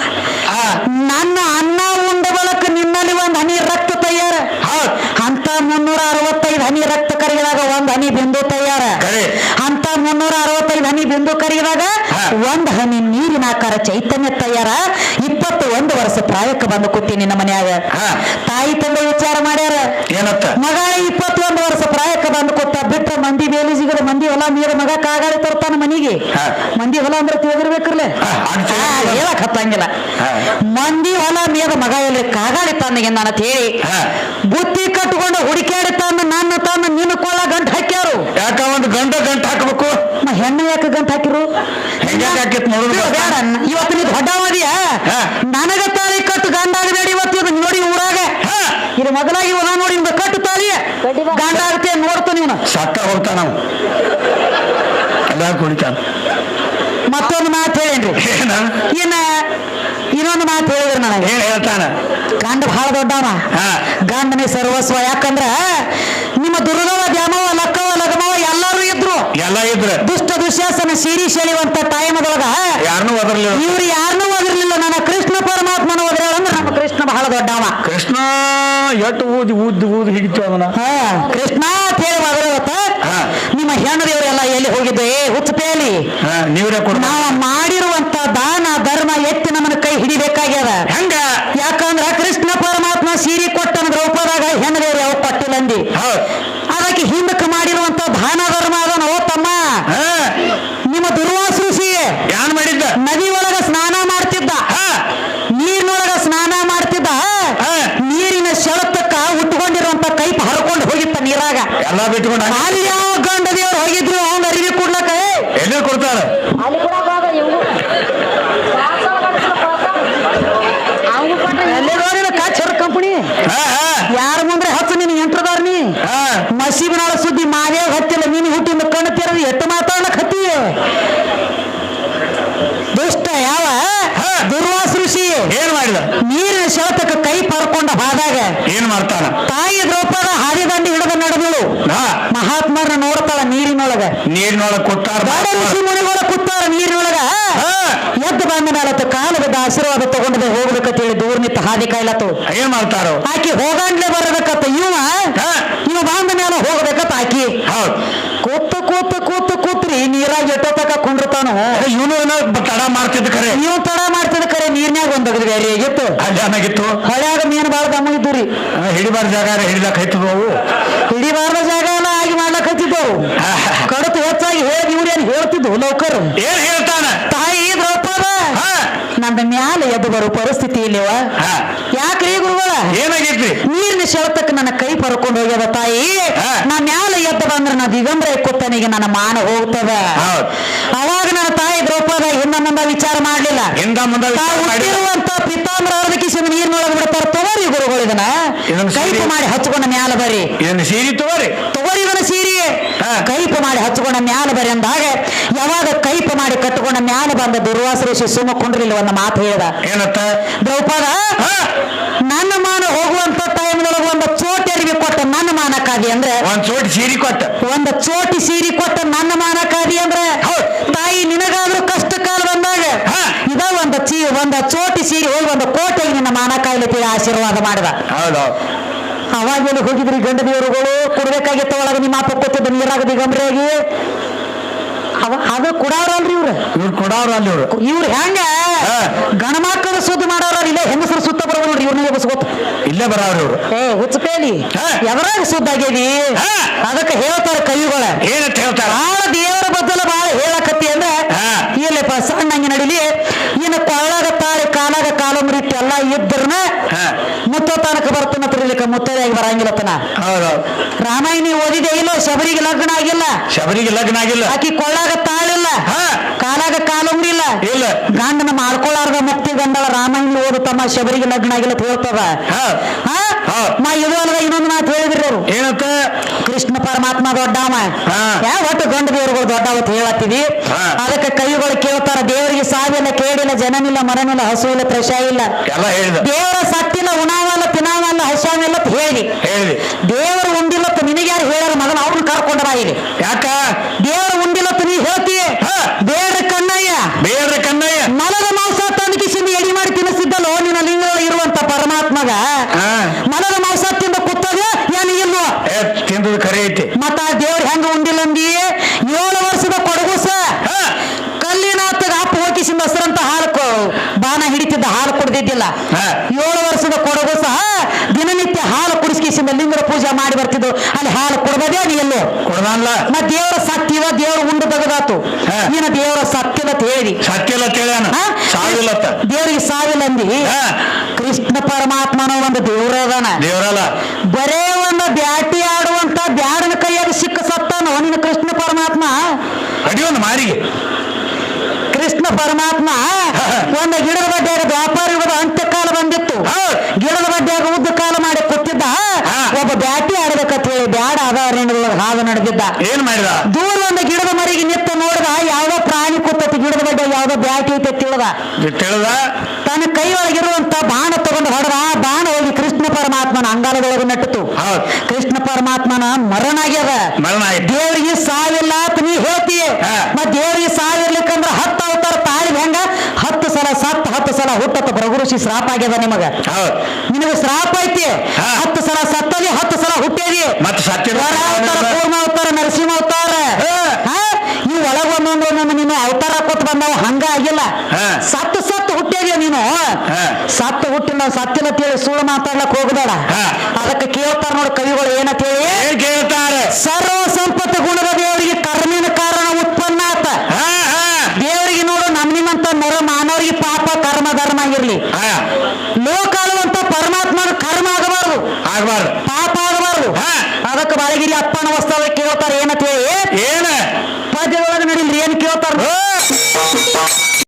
[SPEAKER 1] ನನ್ನ ಅನ್ನ ಉಂಡ ಬಳಕ ನಿನ್ನಲ್ಲಿ ಒಂದ್ ಹನಿ ರಕ್ತ ತಯಾರ. ಅಂತ ಮುನ್ನೂರ ಅರವತ್ತೈದು ಹನಿ ರಕ್ತ ಕರಿಗಳಾಗ ಒಂದ್ ಹನಿ ಬಿಂದು ತಯಾರ. ಅಂತ ಮುನ್ನೂರ ಅರವತ್ತೈದು ಹನಿ ಬಿಂದು
[SPEAKER 2] ಕರೆಯುವಾಗ
[SPEAKER 1] ಒಂದ್ ಹನಿ ನೀರಿನ ಆಕಾರ ಚೈತನ್ಯ ತಯಾರ. ಇಪ್ಪತ್ತು ಒಂದು ವರ್ಷ ಪ್ರಾಯಕ್ಕೆ ಬಂದು ಕೂತಿ ನಿನ್ನ ಮನ್ಯಾಗ. ತಾಯಿ ತಂದೆ ವಿಚಾರ ಮಾಡ್ಯಾರ. ಮಗ ಇಪ್ಪತ್ತೊಂದು ವರ್ಷ ಪ್ರಾಯಕ್ಕೆ ಬಂದು ಕೊಟ್ಟ ಬಿಟ್ಟ ಮಂದಿ ಬೇಲಿ ಸಿಗದ ಮಂದಿ ಹೊಲ ನೀರ ಮಗ ಕಾಗಾಳಿ ತರ್ತಾನ ಮನಿಗೆ. ಮಂದಿ ಹೊಲ ಅಂದ್ರೆ ತಿಳಿದಿರ್ಬೇಕ್ರಲ್ಲೇ? ಹೇಳಕ್ ಹತ್ತಂಗಿಲ್ಲ. ಮಂದಿ ಹೊಲ ನೀರ ಮಗ ಎಲ್ಲಿ ಕಾಗಾಳಿ ತಾನಿಗೆ ನಾನು ಹೇಳಿ. ಬುತ್ತಿ ಕಟ್ಕೊಂಡು ಹುಡುಕ್ಯಾಡಿ ತಂದು ನನ್ನ ತಂದು ನಿನ್ನ ಕೊಳ್ಳ ಗಂಟು ಹಾಕ್ಯಾರು.
[SPEAKER 2] ಯಾಕ ಒಂದು ಗಂಡ ಗಂಟ ಹಾಕ್ಬೇಕು?
[SPEAKER 1] ಹೆಣ್ಣು ಯಾಕೆ ಗಂಟ ಹಾಕಿರು?
[SPEAKER 2] ಹೆಂಗ್ಯಾಕ್ ಹಾಕಿತ್ ನೋಡುದು
[SPEAKER 1] ಇದು ಬೇಡ ಇವತ್ತು ನೀ. ನನಗ ತಾಳಿ ಕಟ್ಟು ಗಂಡ ಆಗಬೇಡಿ ಇವತ್ತು ಇದು ನೋಡಿ ಊರಾಗ. ಇದು ಮೊದಲಾಗಿ ಹೊಲ ನೋಡಿ ಕಟ್ಟು ತಾಳಿ. ಗಂಡ ಆಗುತ್ತೆ ನೋಡ್ತು ನೀನು.
[SPEAKER 2] ಸತ್ತ ಹೋಗ್ತಾನ ನಾವು. ಎಲ್ಲ ಕುಡಿತಾನ
[SPEAKER 1] ಮತ್ತೊಂದು ಮಾತು ಹೇಳೇನ್ರಿ?
[SPEAKER 2] ಏನ?
[SPEAKER 1] ಇನ್ನ ಇನ್ನೊಂದು ಮಾತು ಹೇಳಿದ್ರು ನನಗೆ.
[SPEAKER 2] ಹೇಳ್ತಾನ.
[SPEAKER 1] ಗಂಡ ಬಹಳ ದೊಡ್ಡವ. ಗಂಡನೇ ಸರ್ವಸ್ವ. ಯಾಕಂದ್ರ ನಿಮ್ಮ ದುರ್ಗವ ದ್ಯಾಮವ
[SPEAKER 2] ಎಲ್ಲ ಇದ್ರ.
[SPEAKER 1] ದುಷ್ಟ ದುಶ್ಯಾಸನ ಸೀರಿ ಸೆಳೆಯುವಂತ ಟೈಮದೊಳಗ
[SPEAKER 2] ಯಾರನ್ನೂ ಒದರ್ಲಿಲ್ಲ.
[SPEAKER 1] ಇವ್ರು ಯಾರನ್ನೂ ಓದಿರ್ಲಿಲ್ಲ ನನ್ನ ಕೃಷ್ಣ ಪರಮಾತ್ಮನ ಓದ್ರ ಅಂದ್ರೆ ನಮ್ಮ ಕೃಷ್ಣ ಬಹಳ ದೊಡ್ಡವ.
[SPEAKER 2] ಕೃಷ್ಣ ಎಟ್ಟು ಊದಿ ಊದ್ ಊದ್ ಹಿಡಿತು ಅದನ್ನ
[SPEAKER 1] ಹಾ ಕೃಷ್ಣ ಅಂತ ಹೇಳಿ ಓದಿರತ್ತ
[SPEAKER 2] ಹಾ.
[SPEAKER 1] ನಿಮ್ಮ ಹೆಣ್ಣದೇವರೆಲ್ಲ ಎಲ್ಲಿ ಹೋಗಿದ್ದೆ? ಏ ಹುಚ್ಚಪೇಲಿ
[SPEAKER 2] ನೀವ್ರೇ ಕೊಡ
[SPEAKER 1] ನಾವು ಮಾಡಿರುವಂತ ದಾನ ಧರ್ಮ ಎತ್ತಿ ನಮ್ಮನ್ನ ಕೈ ಹಿಡಿಬೇಕಾಗ್ಯದ.
[SPEAKER 2] ಹೆಂಗ
[SPEAKER 1] ಯಾಕಂದ್ರ ಕೃಷ್ಣ ಪರಮಾತ್ಮ ಸೀರೆ ಕೊಟ್ಟನ ದ್ರೌಪದಾಗ ಹೆಣ್ಣು ದೇವ್ರು ಯಾವ ಕೊಟ್ಟಿಲ್ಲ ಅಂದಿ
[SPEAKER 2] ಹೌದ್
[SPEAKER 1] ಅದಕ್ಕೆ ಹಿಂದಕ್ಕೆ ಮಾಡಿರುವಂತ ದಾನ ಧರ್ಮ ಅದನ ಓ ತಮ್ಮ
[SPEAKER 2] ಹಾ
[SPEAKER 1] ನಿಮ್ಮ ದುರ್ವಾಸ ಋಷಿ
[SPEAKER 2] ಯಾನ್ ಮಾಡಿದ್ದ
[SPEAKER 1] ನದಿ ಒಳಗ ಸ್ನಾನ ಮಾಡ್ತಿದ್ದ
[SPEAKER 2] ಹಾ
[SPEAKER 1] ನೀರಿನೊಳಗ ಸ್ನಾನ ಮಾಡ್ತಿದ್ದ
[SPEAKER 2] ಹಾ.
[SPEAKER 1] ನೀರಿನ ಸೆಳೆತಕ್ಕ ಉಟ್ಕೊಂಡಿರುವಂತ ಕೈಪ್ ಹರ್ಕೊಂಡು ಹೋಗಿತ್ತ ನೀರಾಗ
[SPEAKER 2] ಎಲ್ಲ ಬಿಟ್ಕೊಂಡ
[SPEAKER 1] ಅಲ್ಲಿ ಯಾವ ಗಂಡ ದೇವ್ರು ಹೋಗಿದ್ರು ಅವ್ನ ಅರಿವಿ ಕೊಡ್ಲಕ್ಕ
[SPEAKER 2] ಎಲ್ಲಿ ಕೊಡ್ತಾರ
[SPEAKER 3] ಅಲ್ಲಿ ಕೂಡ ಬಾಗ ಇವು ಅವ್ನು ಕೊಟ್ಟ
[SPEAKER 1] ಎಲ್ಲಿ ನೋಡಿಲ್ಲ ಕಾಚರ್ ಕಂಪನಿ
[SPEAKER 2] ಹಾ ಹಾ
[SPEAKER 1] ಯಾರ ಮುಂದ್ರೆ ಹಚ್ಚ ನೀನು ಎಂಟ್ರದಾರ ನೀ
[SPEAKER 2] ಹಾ
[SPEAKER 1] ಮಸೀಬಿನಾಳ ಸುದ್ದಿ ಮಾದೇವ್ ಹತ್ತಿಲ್ಲ ನೀನು ಹುಟ್ಟಿಂದ ಕಣ್ಣು ತೆರದು ಎಟ್ಟು ಮಾತಾಡ್ಲಕ್ ಹತ್ತಿ ದುಷ್ಟ ಯಾವ
[SPEAKER 2] ಹಾ.
[SPEAKER 1] ದುರ್ವಾಸ ಋಷಿ
[SPEAKER 2] ಏನ್ ಮಾಡಿದ
[SPEAKER 1] ನೀರಿನ ಸೆಳೆತಕ್ಕ ಕೈ ಪರ್ಕೊಂಡ ಹಾದಾಗ
[SPEAKER 2] ಏನ್ ಮಾಡ್ತಾನ
[SPEAKER 1] ತಾಯಿ ದ್ರೌಪದ ಹಾದಿದಂಡಿ ಹಿಡಿದು ನಡೆದಳು
[SPEAKER 2] ಹಾ
[SPEAKER 1] ಮಹಾತ್ಮರನ್ನ ನೋಡ್ತಾಳ ನೀರಿನೊಳಗ
[SPEAKER 2] ನೀರಿನೊಳಗ್ ಕೊಟ್ಟಾರ
[SPEAKER 1] ದೊಡ್ಡ ಋಷಿ ಮುನಿಗಳ ಕೂತಾಳ ನೀರಿನೊಳಗ?
[SPEAKER 2] ಹಾ.
[SPEAKER 1] ಎದ್ದು ಬಂದ ಮೇಲತ್ತು ಕಾಲದ ಆಶೀರ್ವಾದ ತಗೊಂಡದೆ ಹೋಗ್ಬೇಕಂತ ಹೇಳಿ ದೂರ ನಿಂತ ಹಾದಿ ಕಾಯ್ಲತ್ತು
[SPEAKER 2] ಏನ್ ಮಾಡ್ತಾರೋ?
[SPEAKER 1] ಆಕಿ ಹೋಗಂಡ್ಲೆ ಬರ್ಬೇಕತ್ತ ಇವ?
[SPEAKER 2] ಹಾ.
[SPEAKER 1] ಇವ ಬಂದ ಮೇಲೆ ಹೋಗ್ಬೇಕತ್ತ ಆಕಿ.
[SPEAKER 2] ಹೌದು.
[SPEAKER 1] ಕೂತ ಕೂತ ಕೂತ ಕೂತ್ರಿ ನೀರಾಗ ಎಟ್ಟೋತಕ ಕುಂಡ್ರತಾನು.
[SPEAKER 2] ಇವನು ತಡ ಮಾಡ್ತಿದ್ದ ಖರೆ
[SPEAKER 1] ನೀವು ತಡ ಮಾಡ್ತಿದ ಕರೆ ನೀರ್ನ್ಯಾಗ ಒಂದ್ ಅಗದ್ ಬೇರೆ ಆಗಿತ್ತು
[SPEAKER 2] ಅಲ್ಲಿ ಏನಾಗಿತ್ತು
[SPEAKER 1] ಹೊಳ್ಯಾಗ ಮೀನು ಬಾಳ ದಮ್ಮ ಇದ್ದು ರೀ
[SPEAKER 2] ಹಿಡಿಬಾರ್ದ ಜಾಗ ಹಿಡಿದಾಕ ಹೈತದ ಅವು
[SPEAKER 1] ಹಿಡಿಬಾರ್ದ ಜಾಗ ಎಲ್ಲ ಆಗಿ ಮಾಡ್ಲಕ್ ಹತ್ತಿದ್ದವು
[SPEAKER 2] ಹಾ, ಹಾ.
[SPEAKER 1] ಕಡತು ಹೆಚ್ಚಾಗಿ ಹೇಳಿ ಇವ್ರು ಲೌಕರ್
[SPEAKER 2] ಏನ್ ಹೇಳ್ತಾನ?
[SPEAKER 1] ತಾಯಿ ದ್ರೌಪದ ನಂದ ಮ್ಯಾಲೆ ಎದ್ದು ಬರೋ ಪರಿಸ್ಥಿತಿ ಇಲ್ಲಿವ.
[SPEAKER 2] ಹಾ.
[SPEAKER 1] ಯಾಕ್ರಿ ಗುರುಗಳ?
[SPEAKER 2] ಏನಾಗೈತ್ರಿ?
[SPEAKER 1] ನೀರಿನ ಸೆಳೆತಕ್ಕೆ ನನ್ನ ಕೈ ಪರ್ಕೊಂಡು ಹೋಗ್ಯದ ತಾಯಿ. ನಾ ಮ್ಯಾಲ ಎದ್ದು ಬಂದ್ರ ನಾ ದಿಗಂಬರ ಕೊತ್ತನಿಗೆ ನನ್ನ ಮಾನ ಹೋಗ್ತದ. ಅವಾಗ ನನ್ನ ತಾಯಿ ದ್ರೌಪದ ಹಿಂದ ಮುಂದ ವಿಚಾರ ಮಾಡ್ಲಿಲ್ಲ. ಹುಟ್ಟಿರುವಂತ ಪಿತಾಂಬರ ಕಿಸಿದ ನೀರಿನೊಳಗೆ ಬಿಡ್ತಾರ. ತಗೋರಿ ಗುರುಗಳು ಇದನ್ನ. ಕೈಪ ಮಾಡಿ ಹಚ್ಕೊಂಡ ಮ್ಯಾಲ ಬರ್ರಿ
[SPEAKER 2] ಸೀರಿ ತಗೋರಿ
[SPEAKER 1] ತಗೋರಿ ಇದನ್ನ ಸೀರಿ. ಕೈಪ ಮಾಡಿ ಹಚ್ಕೊಂಡ ಮ್ಯಾಲ ಬರ್ರಿ ಅಂದಾಗ ಕೈಪ ಮಾಡಿ ಕಟ್ಟಿಕೊಂಡ ಮ್ಯಾಲ ಬಂದ ದುರ್ವಾಸ ಋಷಿ ಸುಮ್ಮ ಕುಂಡ್ರಿಲ್ಲ ಒಂದು ಮಾತು ಹೇಳ್ದ.
[SPEAKER 2] ಏನತ್ತ?
[SPEAKER 1] ದ್ರೌಪದ ನನ್ನ ಮಾನ ಹೋಗುವಂತ ಟೈಮ್ನೊಳಗೆ ಒಂದು ಚೋಟಿ ಅರಿವಿ ಕೊಟ್ಟ ನನ್ನ ಮಾನಕ್ಕಾಗಿ ಅಂದ್ರೆ?
[SPEAKER 2] ಒಂದ್ ಚೋಟಿ ಸೀರಿ ಕೊಟ್ಟ.
[SPEAKER 1] ಒಂದು ಚೋಟಿ ಸೀರಿ ಕೊಟ್ಟ ನನ್ನ ಮಾನಕ್ಕಾಗಿ ಅಂದ್ರೆ. ತಾಯಿ ನಿನಗಾದ್ರೂ ಕಷ್ಟ ಕಾಲ ಬಂದಾಗ. ಇದ ಒಂದು ಚೀ ಒಂದು ಚೋಟಿ ಸೀರಿ ಹೋಗಿ ಒಂದು ಕೋಟೆಗೆ ನಿನ್ನ ಮಾನಕಾಯಿಲೆ ಆಶೀರ್ವಾದ ಮಾಡಿದ.
[SPEAKER 2] ಹೌದು.
[SPEAKER 1] ಅವಾಗೆಲ್ಲ ಹೋಗಿದ್ರಿ ಗಂಡ ದೇವರುಗಳು ಕೊಡ್ಬೇಕಾಗಿತ್ತು ಒಳಗೆ ನಿಮ್ಮ ಅಪ್ಪ ಕೊತ್ತಿದ್ದ ನೀರಾಗ ದಿಗಂಬರಿಯಾಗಿ ಅದು ಕೊಡಾರಲ್ರಿ ಇವ್ರು.
[SPEAKER 2] ಇವ್ರು ಕೊಡವ್ರ ಅಲ್ಲಿ ಇವ್ರು.
[SPEAKER 1] ಇವ್ರು ಹೆಂಗ. ಗಣಮಕ್ಕಳ ಸುದ್ದಿ ಮಾಡೋರ ಇಲ್ಲ ಹೆಂಗಸರು ಸುತ್ತ ಬರೋರು ನೋಡ್ರಿ ಇವ್ರನ್ನ ಎಬ್ಸ್ಕೊತ
[SPEAKER 2] ಇಲ್ಲೇ ಬರವ್ರ ಇವ್ರು.
[SPEAKER 1] ಏ ಹುಚ್ಚಪೇಲಿ.
[SPEAKER 2] ಹಾ.
[SPEAKER 1] ಎವರಾಗ ಸುದ್ದ ಆಗ್ಯದಿ ಅದಕ್ಕೆ ಹೇಳ್ತಾರ ಕವಿಗಳ.
[SPEAKER 2] ಏನಂತ ಹೇಳ್ತಾರ?
[SPEAKER 1] ಆ ದೇವರ ಬದ್ದಲ ಬಾಳ ಹೇಳಕತ್ತಿ ಅಂದ್ರ
[SPEAKER 2] ಹಾ.
[SPEAKER 1] ಇಲ್ಲಪ್ಪ ಸಣ್ಣಂಗೆ ನಡಿಲಿ ಇನ್ನು ಕೊಳ್ಳಾಗ ತಾಳಿ ಕಾಲಾಗ ಕಾಲ ಮುರಿಟ್ಟು ಎಲ್ಲ ಇದ್ರನ
[SPEAKER 2] ಹಾ.
[SPEAKER 1] ಮುತ್ತ ತನಕ ಬರ್ತನ ತಿರ್ಲಿಕ್ಕ ಮುತ್ತೈದಾಗಿ ಬರಂಗಿಲ್ಲತನ
[SPEAKER 2] ಹೌದೌದ್
[SPEAKER 1] ರಾಮಾಯಣಿ ಓದಿದೆ ಇಲ್ಲ ಶಬರಿಗೆ ಲಗ್ನ ಆಗಿಲ್ಲ.
[SPEAKER 2] ಶಬರಿಗೆ ಲಗ್ನ ಆಗಿಲ್ಲ.
[SPEAKER 1] ಆಕಿ ಕೊಳ್ಳಾಗ ತಾಳಿಲ್ಲ.
[SPEAKER 2] ಹಾ.
[SPEAKER 1] ಕಾಲಾಗ ಕಾಲುಂಗ್ರಿಲ್ಲ
[SPEAKER 2] ಇಲ್ಲ.
[SPEAKER 1] ಗಂಡನ ಮಾಡ್ಕೊಳ್ಳಾರ್ದ ಮುಕ್ತಿ ಗಂಡಳ ರಾಮಾಯಣ ಓದು ತಮ್ಮ ಶಬರಿಗೆ ಲಗ್ನ ಆಗಿಲ್ಲ ಹೇಳ್ತದ. ಮಾ ಇದು ಅಲ್ಲದ ಇನ್ನೊಂದು ಮಾತು ಹೇಳಿದ್ರಿ ಅವರು.
[SPEAKER 2] ಏನಂತ
[SPEAKER 1] ಕೃಷ್ಣ ಪರಮಾತ್ಮ ದೊಡ್ಡವ. ಒಟ್ಟು ಗಂಡ ದೇವರುಗಳು ದೊಡ್ಡವತ್ ಹೇಳತ್ತೀವಿ.
[SPEAKER 2] ಹಾ.
[SPEAKER 1] ಅದಕ್ಕೆ ಕೈಗಳು ಕೇಳ್ತಾರ ದೇವರಿಗೆ ಸಾವಿಲ್ಲ ಕೇಳಿಲ್ಲ ಜನನಿಲ್ಲ ಮರನಿಲ್ಲ ಹಸು ಇಲ್ಲ. ಪ್ರಶ ಇಲ್ಲ ದೇವರ ಸತ್ತಿಲ್ಲ ಉಣಾವಲ್ಲ ತಿನಾವಲ್ಲ ಹಸಾವಿಲ್ಲ ಹೇಳಿ. ದೇವರು ಉಂಡಿಲ್ಲ ನಿನಗೆ ಯಾರು ಹೇಳಾರ ಮಗನ ಅವ್ರನ್ನ ಕರ್ಕೊಂಡ್ರ ಇಲ್ಲಿ.
[SPEAKER 2] ಯಾಕ
[SPEAKER 1] ದೇವರು ಉಂಡಿಲ್ಲತ್ತ ನೀ ಹೇಳ್ತೀಯ
[SPEAKER 2] ಹಾ.
[SPEAKER 1] ಬೇಡ ಕಣ್ಣಯ್ಯ
[SPEAKER 2] ಬೇರೆ ಕನ್ನಯ್ಯ
[SPEAKER 1] ಮಲದ ಮಾಂಸ ತಂದು ಕಿಸಿಂದ ಎಡಿ ಮಾಡಿ ತಿನ್ನಿಸಿದ್ದಲ್ಲೋ ನಿನ್ನ ಲಿಂಗದಲ್ಲಿ ಇರುವಂತ ಪರಮಾತ್ಮಗ
[SPEAKER 2] ಹಾ.
[SPEAKER 1] ಮಲದ ಮಾಂಸ ತಿಂದ ಕುತ್ತದ ಏನು ಇಲ್ವೋ
[SPEAKER 2] ಏ ತಿಂದದ ಖರೆ ಐತಿ
[SPEAKER 1] ಮತ್ತ ಆ ದೇವ್ರ ಹೆಂಗ ಉಂಡಿಲ್ಲ ಅಂದಿ ಏಳು ವರ್ಷದ ಕೊಡಗುಸ
[SPEAKER 2] ಹಾ.
[SPEAKER 1] ಕಲ್ಲಿನಾಥಗ ಅಪ್ಪ ಹೋಗಿಸಿಂದ ಹಸ್ರಂತ ಹಾಲು ಕೊ- ಬಾನ ಹಿಡಿತಿದ್ದ ಹಾಲು ಕುಡ್ದಿದ್ದಿಲ್ಲ
[SPEAKER 2] ಹಾ.
[SPEAKER 1] ಏಳು ವರ್ಷದ ಕೊಡಗುಸ ದಿನನಿತ್ಯ ಹಾಲು ಕುಡಿಸ್ಕಿಸಿಂದ ಲಿಂಗರ ಪೂಜೆ ಬರ್ತಿದ್ದು ಅಲ್ಲಿ ಹಾಲು ಕೊಡ್ಬೋದೇ ನೀ ಎಲ್ಲೋ?
[SPEAKER 2] ಕೊಡದಲ್ಲ
[SPEAKER 1] ನಾ ದೇವರ ಸತ್ತಿವ ದೇವರ ಉಂಡು ತೆಗದಾತು. ನೀನ ದೇವರ ಸತ್ತಿಲ್ಲ ಅಂತ ಹೇಳಿ?
[SPEAKER 2] ಸಾವಿಲ್ಲತ್ತ
[SPEAKER 1] ದೇವರಿಗೆ ಸಾವಿಲ್ಲ ಅಂದಿ? ಕೃಷ್ಣ ಪರಮಾತ್ಮನ ಒಂದು ದೇವ್ರ ಅದಾನ
[SPEAKER 2] ದೇವರಲ್ಲ.
[SPEAKER 1] ಬರೇ ಒಂದು ಬ್ಯಾಟಿ ಆಡುವಂತ ಬ್ಯಾಡನ ಕೈಯಾಗ ಸಿಕ್ಕ ಸತ್ತಾನ ನಿನ್ನ ಕೃಷ್ಣ ಪರಮಾತ್ಮ?
[SPEAKER 2] ಅಡಿಯೊಂದು ಮಾರಿ. ಮಾರಿಗೆ
[SPEAKER 1] ಕೃಷ್ಣ ಪರಮಾತ್ಮ ಒಂದು ಗಿಡದ ಬಡ್ಡಿಯಾಗ ವ್ಯಾಪಾರ ಯುಗದ ಅಂತ್ಯಕಾಲ ಬಂದಿತ್ತು
[SPEAKER 2] ಹೌದ್.
[SPEAKER 1] ಗಿಡದ ಬಡ್ಡಿಯಾಗ ಉದ್ದ ಕಾಲ ಮಾಡಿ ಕೂತಿದ್ದ
[SPEAKER 2] ಹಾ.
[SPEAKER 1] ಒಬ್ಬ ಬ್ಯಾಟಿ ಆಡ್ಬೇಕಂತ ಹೇಳಿ ಬ್ಯಾಡ ಅದಾರಣ್ಯದೊಳಗೆ ಹಾದು ನಡೆದಿದ್ದ.
[SPEAKER 2] ಏನ್ ಮಾಡಿದ?
[SPEAKER 1] ದೂರ ಒಂದು ಗಿಡದ ಮರಿಗೆ ನಿಂತು ನೋಡಿದ ಯಾವ್ದೋ ಪ್ರಾಣಿ ಕೂತತಿ ಗಿಡದ ಬಗ್ಗೆ ಯಾವ್ದೋ ಬ್ಯಾಟಿ ಐತೆ ತಿಳಿದ.
[SPEAKER 2] ತಿಳಿದ?
[SPEAKER 1] ತನ್ನ ಕೈ ಒಳಗಿರುವಂತ ಬಾಣ ತಗೊಂಡು ಹೊಡೆದ ಆ ಬಾಣ ಹೋಗಿ ಕೃಷ್ಣ ಪರಮಾತ್ಮನ ಅಂಗಾಲದೊಳಗೆ ನಟ್ಟಿತು.
[SPEAKER 2] ಹೌದ್.
[SPEAKER 1] ಕೃಷ್ಣ ಪರಮಾತ್ಮನ ಮರಣ ಆಗ್ಯದ
[SPEAKER 2] ಮರಣ
[SPEAKER 1] ದೇವರಿಗೆ ಸಾವಿಲ್ಲ ಅಂತ ನೀ ಹೇಳ್ತೀಯ
[SPEAKER 2] ಹಾ.
[SPEAKER 1] ಮತ್ ದೇವರಿಗೆ ಸಾವಿರ್ಲಿಕ್ಕಂದ್ರ ಹತ್ತು ಅವತಾರ ತಾಳಿದ ಹೆಂಗ ಹತ್ತು ಸಲ ಸತ್ ಹತ್ತು ಸಲ ಹುಟ್ಟತ್ತ ಭೃಗುರುಷಿ ಶ್ರಾಪ ಆಗ್ಯದ ನಿಮಗ?
[SPEAKER 2] ಹೌದ್.
[SPEAKER 1] ನಿನಗೆ ಶ್ರಾಪ ಐತಿ. ಹತ್ತು ಸಲ ಸತ್ತದಿ ಹತ್ತು ಸಲ ಹುಟ್ಟೇದಿ. ಅವತಾರ ಕೂರ್ಮ ಅವತಾರ ನರಸಿಂಹ ಅವತಾರ.
[SPEAKER 2] ಒಂದೊಂದು
[SPEAKER 1] ಒಂದೊಂದು ನಿಮ್ಮ ನೀನು ಅವತಾರ ಕೊಟ್ಟು ಬಂದವ ಹಂಗ ಆಗಿಲ್ಲ. ಸತ್ತು ಸತ್ತು ಹುಟ್ಟಿದ್ಯ ನೀನು. ಸತ್ತು ಹುಟ್ಟಿನ ಸತ್ತಿನ ತೇಳಿ ಸುಳ್ಳು ಮಾತಾಡ್ಲಕ್ ಹೋಗಬೇಡ. ಅದಕ್ಕೆ ಕೇಳ್ತಾರ ನೋಡಿ ಕವಿಗಳು ಏನಂತೇಳಿ.
[SPEAKER 2] ಕೇಳಿ ಕೇಳ್ತಾರೆ?
[SPEAKER 1] ಸರ್ವ ಸಂಪತ್ತು ಗುಣದ ದೇವರಿಗೆ ಕರ್ಮಿನ ಕಾರಣ ಉತ್ಪನ್ನ ಆತ
[SPEAKER 2] ಹಾ ಹಾ
[SPEAKER 1] ದೇವರಿಗೆ ನೋಡು ನಮ್ಮ ನಿಮ್ಮಂತ ನರ ಮಾನವರಿಗೆ ಪಾಪ ಕರ್ಮ ಧರ್ಮ ಆಗಿರ್ಲಿ
[SPEAKER 2] ಹಾ
[SPEAKER 1] ಲೋಕ ಆಳುವಂತ ಪರಮಾತ್ಮನ ಕರ್ಮ ಆಗಬಾರ್ದು
[SPEAKER 2] ಆಗ್ಬಾರ್ದು
[SPEAKER 1] ಪಾಪ ಆಗಬಾರ್ದು
[SPEAKER 2] ಹಾ.
[SPEAKER 1] ಅದಕ್ಕೆ ಬಾಳಗಿರಿ ಅಪ್ಪನ ವಸ್ತ್ರ ಕೇಳ್ತಾರೆ
[SPEAKER 2] ಏನ